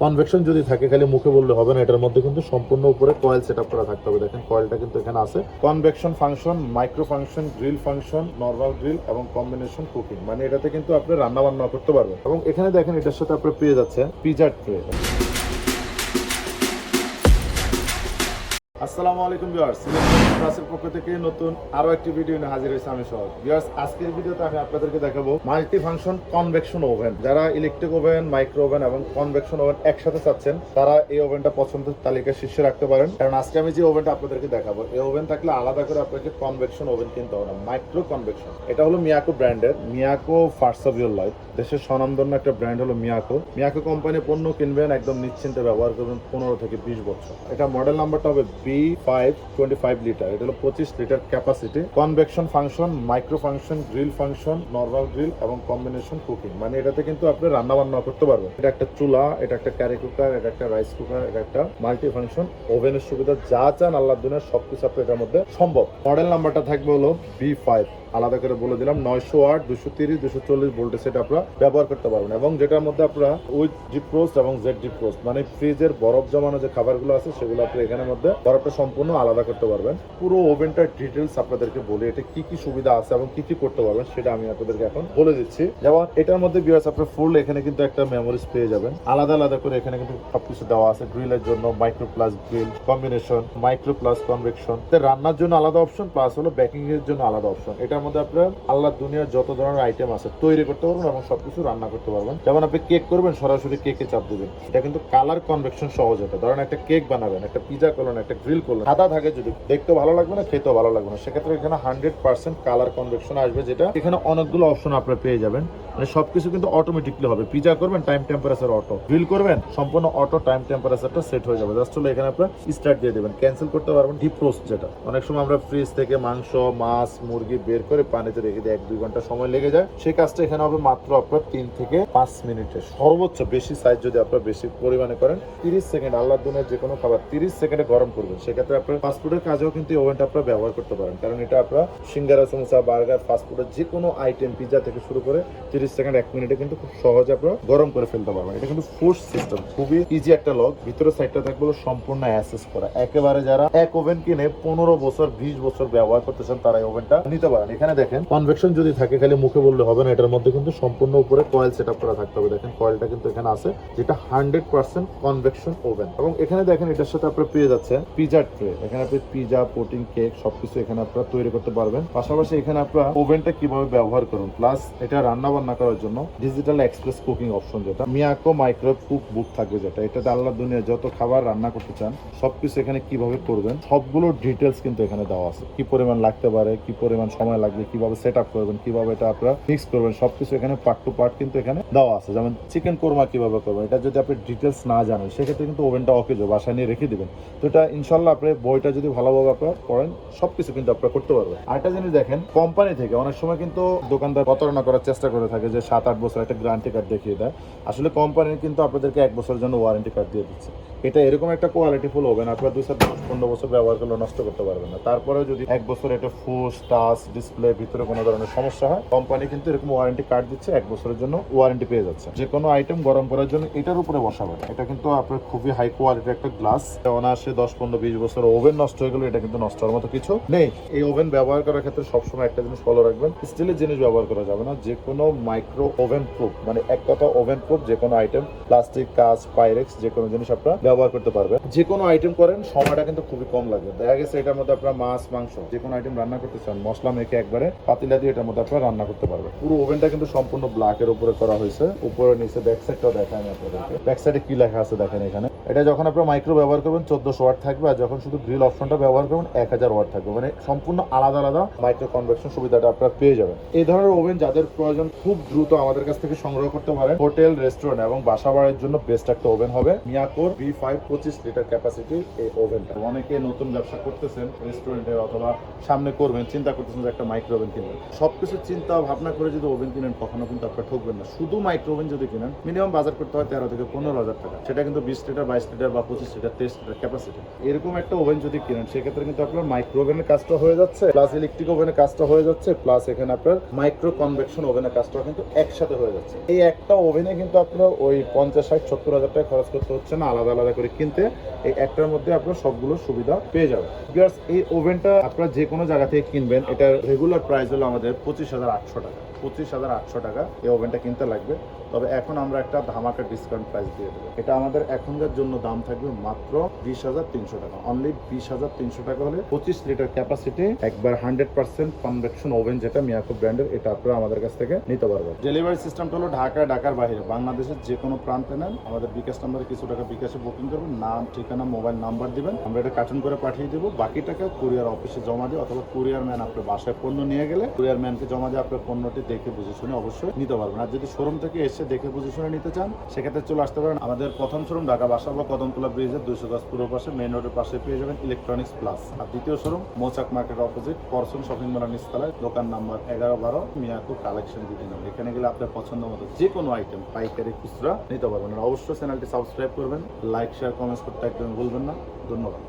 Convection যদি থাকে খালি মুখে বললে হবে না এটার মধ্যে কিন্তু সম্পূর্ণ উপরে কয়েল সেট আপ করা থাকতে হবে। দেখেন কয়েলটা কিন্তু এখানে আছে। Convection function micro function grill function normal grill এবং কম্বিনেশন কুকিং মানে এটাতে কিন্তু আপনি রান্না বান্না করতে পারবেন। এবং এখানে দেখেন এটার সাথে আপনি পেয়ে যাচ্ছে পিজার ট্রে আসসালামু আলাইকুম ভিউয়ার্স। ক্লাসের পক্ষ থেকে নতুন আরও একটি ভিডিও নিয়ে হাজির হয়েছে আমি সহ ভিউয়ার্স, আজকের ভিডিওতে আমি আপনাদেরকে দেখাবো মাল্টি ফাংশন কনভেকশন ওভেন যারা ইলেকট্রিক ওভেন মাইক্রো ওভেন এবং কনভেকশন ওভেন একসাথে চাচ্ছেন, তারা এই ওভেনটা পছন্দের তালিকায় শীর্ষে রাখতে পারেন। কারণ আজকে আমি যে ওভেনটা আপনাদেরকে দেখাবো, এই ওভেন থাকলে আলাদা করে আপনাকে কনভেকশন ওভেন কিনতে হবে না মাইক্রো কনভেকশন এটা হলো মিয়াকো ব্র্যান্ডের Miyako first of your life দেশের স্বনামধন্য একটা ব্র্যান্ড হলো মিয়াকো মিয়াকো কোম্পানি পণ্য কিনবেন একদম নিশ্চিন্তে ব্যবহার করবেন পনেরো থেকে বিশ বছর। এটা মডেল নাম্বারটা হবে B five twenty five liter এটা হলো পঁচিশ liter capacity convection function micro function grill function normal grill এবং কম্বিনেশন কুকিং মানে এটাতে কিন্তু আপনি রান্না বান্না করতে পারবেন। এটা একটা চুলা, এটা একটা ক্যারি কুকার এটা একটা রাইস কুকার এটা একটা মাল্টি ফাংশন ওভেনের সুবিধা, যা চান আল্লাহ দুনিয়ার সবকিছু আপনার এটার মধ্যে সম্ভব। মডেল নাম্বারটা থাকবে হলো বি ফাইভ আলাদা করে বলে দিলাম, নয়শো আট, দুশো তিরিশ, দুশো চল্লিশ ভোল্টেজ সেটা আপনারা ব্যবহার করতে পারবেন। এবং যেটার মধ্যে আপনারা উইথ ডিপ রোস্ট এবং জেড ডিপ রোস্ট মানে ফ্রিজের বরফ জমানো যে খাবারগুলো আছে, সেগুলো আপনি এখানের মধ্যে বরফটা সম্পূর্ণ আলাদা করতে পারবেন। পুরো ওভেনটার ডিটেলস আপনাদেরকে বলি এটা কি কি সুবিধা আছে এবং কি কি করতে পারবেন, সেটা আমি আপনাদেরকে এখন বলে দিচ্ছি। যেমন এটার মধ্যে বিয়াস আপনার ফুল এখানে কিন্তু একটা মেমোরিজ পেয়ে যাবেন। আলাদা আলাদা করে এখানে কিন্তু সবকিছু দেওয়া আছে গ্রিলের জন্য micro plus grill combination micro plus convection রান্নার জন্য আলাদা অপশন প্লাস হলো বেকিং এর জন্য আলাদা অপশন এটার মধ্যে আপনার আল্লাহ দুনিয়ার যত ধরনের আইটেম আছে তৈরি করতে পারবেন এবং সবকিছু রান্না করতে পারবেন। যেমন আপনি কেক করবেন, সরাসরি কেকে চাপ দিবেন। এটা কিন্তু কালার কনভেকশন সহজ এটা। ধরেন একটা কেক বানাবেন, একটা পিজা করলেন, একটা গ্রিল করলেন, সাদা থাকে যদি, দেখতেও ভালো লাগবে না, খেতেও ভালো লাগবে না। সেক্ষেত্রে এখানে হান্ড্রেড পার্সেন্ট কালার কনভেকশন আসবে যেটা এখানে অনেকগুলো অপশন আপনারা পেয়ে যাবেন। মানে সবকিছু কিন্তু অটোমেটিকলি হবে। পিজা করবেন টাইম টেম্পারেচার অটো গ্রিল করবেন, সম্পূর্ণ অটো টাইম টেম্পারেচারটা সেট হয়ে যাবে। জাস্ট হলো এখানে আপনার স্টার্ট দিয়ে দেবেন। ক্যান্সেল করতে পারবেন ডিপ রোস্ট যেটা। অনেক সময় আমরা ফ্রিজ থেকে মাংস, মাছ, মুরগি বের করে পানিতে রেখে দিই এক দুই ঘণ্টা সময় লেগে যায়। সেই কাজটা এখানে হবে মাত্র আপনার তিন থেকে পাঁচ মিনিটে। সর্বোচ্চ বেশি সাইজ যদি আপনার বেশি পরিমাণে করেন, তিরিশ সেকেন্ড আল্লাহ দুনের যে কোনো খাবার তিরিশ সেকেন্ডে গরম করবেন। সেক্ষেত্রে আপনার ফাস্টফুডের কাজেও কিন্তু ওভেনটা আপনারা ব্যবহার করতে পারেন। কারণ এটা আপনার সিঙ্গারা, সমোসা, বার্গার ফাস্টফুডের যে কোনো আইটেম পিজা থেকে শুরু করে তিরিশ সেকেন্ড, এক মিনিটে কিন্তু খুব সহজে আপনারা গরম করে ফেলতে পারবেন। এটা কিন্তু ফোর্স সিস্টেম খুবই ইজি একটা লক ভিতরে সাইডটা থাকবে সম্পূর্ণ অ্যাসেস করা। একেবারে যারা এক ওভেন কিনে পনেরো বছর, বিশ বছর ব্যবহার করতেছেন তারা এই ওভেনটা নিতে পারেন। এখানে দেখেন কনভেকশন যদি থাকে, খালি মুখে বললে হবে না, এটার মধ্যে কিন্তু সম্পূর্ণ উপরে কয়েল সেট করা থাকতে হবে। দেখেন কয়েলটা কিন্তু এখানে আছে, যেটা হান্ড্রেড পার্সেন্ট কনভেকশন ওভেন এবং এখানে দেখেন, এটার সাথে আপনার পেয়ে যাচ্ছে পিজা ট্রে এখানে আপনি পিজা প্রোটিন কেক সবকিছু এখানে আপনারা তৈরি করতে পারবেন। পাশাপাশি এখানে আপনারা ওভেনটা কীভাবে ব্যবহার করুন প্লাস এটা রান্না বান্না করার জন্য ডিজিটাল এক্সপ্রেস কুকিং অপশন যেটা মিয়াকো মাইক্রোওয়েভ কুক বুক থাকবে যেটা। এটাতে আল্লাহ দুনিয়া যত খাবার রান্না করতে চান, সবকিছু এখানে কীভাবে করবেন, সবগুলো ডিটেলস কিন্তু এখানে দেওয়া আছে। কি পরিমাণ লাগতে পারে, কি পরিমাণ সময় লাগবে, কীভাবে সেট আপ করবেন, কীভাবে এটা আপনারা মিক্স করবেন, সবকিছু এখানে পার্ট টু পার্ট কিন্তু এখানে দেওয়া আছে। যেমন চিকেন কোরমা কীভাবে করবেন, এটা যদি আপনি ডিটেলস না জানেন, সেক্ষেত্রে কিন্তু ওভেনটা অকেজো বাসায় নিয়ে রেখে দিবেন। তো এটা ইনশাল্লাহ আপনি বইটা যদি ভালোভাবে আপনারা পড়েন, সবকিছু কিন্তু আপনারা করতে পারবেন। আরেকটা জিনিস দেখেন কোম্পানি থেকে অনেক সময় কিন্তু দোকানদার প্রতারণা করার চেষ্টা করে থাকে যে সাত, আট বছর একটা গ্যারান্টি কার্ড দেখিয়ে দেয়। আসলে কোম্পানি কিন্তু আপনাদেরকে এক বছরের জন্য ওয়ারেন্টি কার্ড দিয়ে দিচ্ছে। এটা এরকম একটা কোয়ালিটি ফুল ওভেন আপনার দুই সাত পনেরো বছর ব্যবহার করলে নষ্ট করতে পারবেন না। তারপরেও যদি এক বছর এটা ফুস টাচ ডিসপ্লে ভিতরে কোনো ধরনের সমস্যা হয় কোম্পানি কিন্তু এরকম ওয়ারেন্টি কার্ড দিচ্ছে, এক বছরের জন্য ওয়ারেন্টি পেয়ে যাচ্ছে। যে কোনো আইটেম গরম করার জন্য এটার উপরে বসাবেন এটা কিন্তু আপনার খুবই হাই কোয়ালিটির একটা গ্লাস অনায়াসে দশ, পনেরো, বিশ বছর ওভেন নষ্ট হয়ে গেলে এটা কিন্তু নষ্ট হওয়ার মতো কিছু নেই। এই ওভেন ব্যবহার করার ক্ষেত্রে সবসময় একটা জিনিস ফলো রাখবেন স্টিলের জিনিস ব্যবহার করা যাবে না। যে কোনো মাইক্রো ওভেন প্রুফ মানে এক কথা ওভেন প্রুফ যে কোনো আইটেম প্লাস্টিক কাজ পাইরেক্স যে কোনো জিনিস আপনারা ব্যবহার করতে পারবেন। যে কোনো আইটেম করেন, সময়টা কিন্তু খুবই কম লাগে। দেখা গেছে এটার মধ্যে আপনারা মাছ, মাংস, যে কোনো আইটেম রান্না করতে চান, মশলা মেখে একবারে পাতিলা দিয়ে এটার মধ্যে আপনারা রান্না করতে পারবেন। পুরো ওভেনটা কিন্তু সম্পূর্ণ ব্ল্যাক এর উপরে করা হয়েছে। উপরে, নিচে ব্যাক সাইডটা দেখায় আমি আপনাদেরকে। ব্যাক সাইডে কি লেখা আছে দেখেন এখানে। এটা যখন আপনারা মাইক্রো ব্যবহার করবেন, চোদ্দশো ওয়াট থাকবে, আর যখন শুধু গ্রিল অপশনটা ব্যবহার করবেন, এক হাজার ওয়াট থাকবে। মানে সম্পূর্ণ আলাদা আলাদা মাইক্রো কনভেকশন সুবিধাটা আপনারা পেয়ে যাবেন। এই ধরনের ওভেন যাদের প্রয়োজন, খুব দ্রুত আমাদের কাছ থেকে সংগ্রহ করতে পারেন। হোটেল রেস্টুরেন্ট এবং বাসা বাড়ির জন্য বেস্ট একটা ওভেন হবে মিয়াকোর বি ফাইভ পঁচিশ লিটার ক্যাপাসিটি এই ওভেনটা অনেকে নতুন ব্যবসা করতেছেন রেস্টুরেন্টে অথবা সামনে করবেন, চিন্তা করতেছেন যে একটা মাইক্রো ওভেন কিনবেন। সবকিছু চিন্তা, ভাবনা করে যদি ওভেন কিনেন, কখনো কিন্তু আপনার ঠকবেন না। শুধু মাইক্রো ওভেন যদি কিনেন মিনিমাম বাজার করতে হয় তেরো থেকে পনেরো হাজার টাকা। সেটা কিন্তু বিশ লিটার বাইশ লিটার বা পঁচিশ লিটার তেইশ লিটার ক্যাপাসিটি এরকম একটা ওভেন যদি কিনেন সেক্ষেত্রে কিন্তু আপনার মাইক্রো ওভেনের কাজটা হয়ে যাচ্ছে প্লাস ইলেকট্রিক ওভেনের কাজটা হয়ে যাচ্ছে প্লাস এখানে আপনার মাইক্রো কনভেকশন ওভেনের কাজটা কিন্তু একসাথে হয়ে যাচ্ছে। এই একটা ওভেনে কিন্তু আপনার ওই পঞ্চাশ ষাট সত্তর হাজার টাকা খরচ করতে হচ্ছে না আলাদা আলাদা করে কিনতে। এই একটার মধ্যে আপনার সবগুলো সুবিধা পেয়ে যাবেন। Viewers, এই ওভেনটা আপনারা যে কোনো জায়গা থেকে কিনবেন এটার রেগুলার প্রাইস হলো আমাদের পঁচিশ হাজার আটশো টাকা। পঁচিশ হাজার আটশো টাকা এই ওভেনটা কিনতে লাগবে। তবে এখন আমরা একটা ধামাকা ডিসকাউন্ট প্রাইস দিয়ে দেবো। এটা আমাদের এখনকার জন্য দাম থাকবে মাত্র বিশ হাজার তিনশো টাকা। অনলি বিশ হাজার তিনশো টাকা হলে পঁচিশ লিটার ক্যাপাসিটি একবার হান্ড্রেড পার্সেন্ট কনভেকশন ওভেন যেটা মিয়াকো ব্র্যান্ডের এটা আপনারা আমাদের কাছ থেকে নিতে পারবেন। ডেলিভারি সিস্টেমটা হলো ঢাকা, ঢাকার বাইরে। বাংলাদেশের যে কোনো প্রান্তে নেন, আমাদের বিকাশ নাম্বারে কিছু টাকা বিকাশে বুকিং করবেন, নাম, ঠিকানা মোবাইল নাম্বার দিবেন। আমরা এটা কার্টুন করে পাঠিয়ে দেবো। বাকি টাকা কুরিয়ার অফিসে জমা দিয়ে অথবা কুরিয়ার ম্যান আপনার বাসায় পণ্য নিয়ে গেলে কুরিয়ার ম্যানকে জমা দিয়ে আপনার পণ্যটি দেখে বুঝে শুনে অবশ্যই নিতে পারবেন। আর যদি শোরুম থেকে এসে দেখে বুঝে শুনে নিতে চান, সেক্ষেত্রে চলে আসতে পারেন আমাদের প্রথম শোরুম ঢাকা বাসা বা কদমতলা ব্রিজের দুইশো গাছ পূর্ব পাশে মেন রোডের পাশে পেয়ে যাবেন ইলেকট্রনিক্স প্লাস আর দ্বিতীয় শোরুম মোচাক মার্কেট অপোজিট পরশন শপিং মলের নিচতলায়, দোকান নাম্বার এগারো বারো, মিয়াকু কালেকশন দুটি নাম্বার এখানে গেলে আপনার পছন্দ মতো যে কোনো আইটেম পাইকারি খুচরা নিতে পারবেন। আর অবশ্যই চ্যানেলটি সাবস্ক্রাইব করবেন লাইক শেয়ার কমেন্টস করতে একদম ভুলবেন না। ধন্যবাদ।